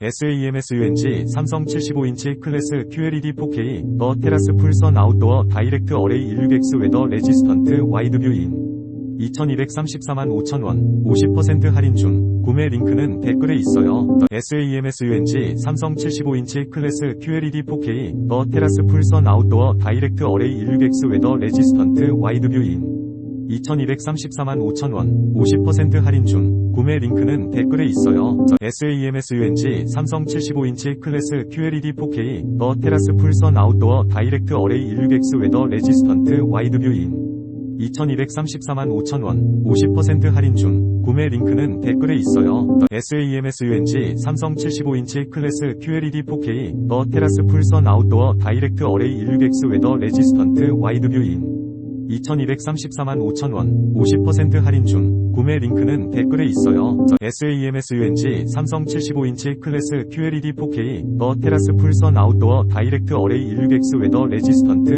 SAMS UNG 삼성 75인치 클래스 QLED 4K 더 테라스 풀선 아웃도어 다이렉트 어레이 16X 웨더 레지스턴트 와이드 뷰 인 2234만 5천원 50% 할인 중 구매 링크는 댓글에 있어요. 더 SAMS UNG 삼성 75인치 클래스 QLED 4K 더 테라스 풀선 아웃도어 다이렉트 어레이 16X 웨더 레지스턴트 와이드 뷰 인 2234만 5천원 50% 할인 중 구매 링크는 댓글에 있어요. 더 SAMS UNG 삼성 75인치 클래스 QLED 4K 더 테라스 풀선 아웃도어 다이렉트 어레이 16X 웨더 레지스턴트 와이드 뷰 인 2234만 5천원 50% 할인 중 구매 링크는 댓글에 있어요. 더 SAMS UNG 삼성 75인치 클래스 QLED 4K 더 테라스 풀선 아웃도어 다이렉트 어레이 16X 웨더 레지스턴트 와이드 뷰 인 2234만 5천원 50% 할인 중 구매 링크는 댓글에 있어요. 더 SAMS UNG 삼성 75인치 클래스 QLED 4K 더 테라스 풀선 아웃도어 다이렉트 어레이 16X 웨더 레지스턴트